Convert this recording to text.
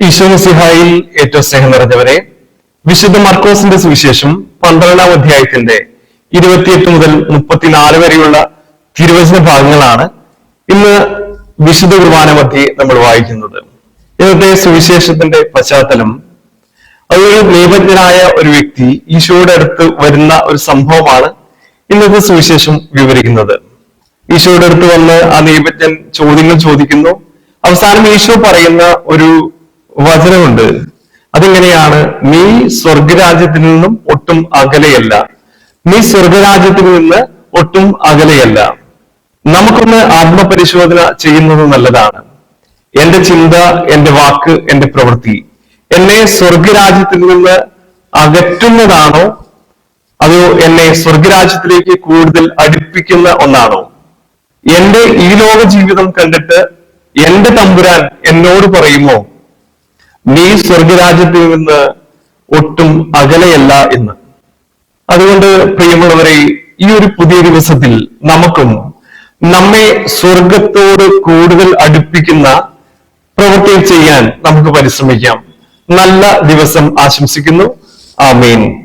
ഈശോമിസിഹായിൽ ഏറ്റവും സ്നേഹം നിറഞ്ഞവരെ വിശുദ്ധ മർക്കോസിന്റെ സുവിശേഷം പന്ത്രണ്ടാം അധ്യായത്തിന്റെ ഇരുപത്തിയെട്ട് മുതൽ മുപ്പത്തിനാല് വരെയുള്ള തിരുവചന ഭാഗങ്ങളാണ് ഇന്ന് വിശുദ്ധ കുർബാന മധ്യേ നമ്മൾ വായിക്കുന്നത്. ഇന്നത്തെ സുവിശേഷത്തിന്റെ പശ്ചാത്തലം അതൊരു നിയമജ്ഞനായ ഒരു വ്യക്തി ഈശോയുടെ അടുത്ത് വരുന്ന ഒരു സംഭവമാണ് ഇന്നത്തെ സുവിശേഷം വിവരിക്കുന്നത്. ഈശോയുടെ അടുത്ത് വന്ന് ആ നിയമജ്ഞൻ ചോദ്യങ്ങൾ ചോദിക്കുന്നു. അവസാനം ഈശോ പറയുന്ന ഒരു വചനമുണ്ട്. അതെങ്ങനെയാണ്? നീ സ്വർഗരാജ്യത്തിൽ നിന്നും ഒട്ടും അകലെയല്ല. നീ സ്വർഗരാജ്യത്തിൽ നിന്ന് ഒട്ടും അകലെയല്ല. നമുക്കൊന്ന് ആത്മപരിശോധന ചെയ്യുന്നത് നല്ലതാണ്. എന്റെ ചിന്ത എന്റെ വാക്ക് എന്റെ പ്രവൃത്തി എന്നെ സ്വർഗരാജ്യത്തിൽ നിന്ന് അകറ്റുന്നതാണോ? അതോ എന്നെ സ്വർഗരാജ്യത്തിലേക്ക് കൂടുതൽ അടുപ്പിക്കുന്ന ഒന്നാണോ? എന്റെ ഈ ലോക ജീവിതം കണ്ടിട്ട് എന്റെ തമ്പുരാൻ എന്നോട് പറയുമോ? നീ സ്വർഗരാജ്യത്തിൽ നിന്ന് ഒട്ടും അകലെയല്ല എന്ന്. അതുകൊണ്ട് പ്രിയമുള്ളവരെ ഈ ഒരു പുതിയ ദിവസത്തിൽ നമുക്കും നമ്മെ സ്വർഗത്തോട് കൂടുതൽ അടുപ്പിക്കുന്ന പ്രവൃത്തി ചെയ്യാൻ നമുക്ക് പരിശ്രമിക്കാം. നല്ല ദിവസം ആശംസിക്കുന്നു. ആമേൻ.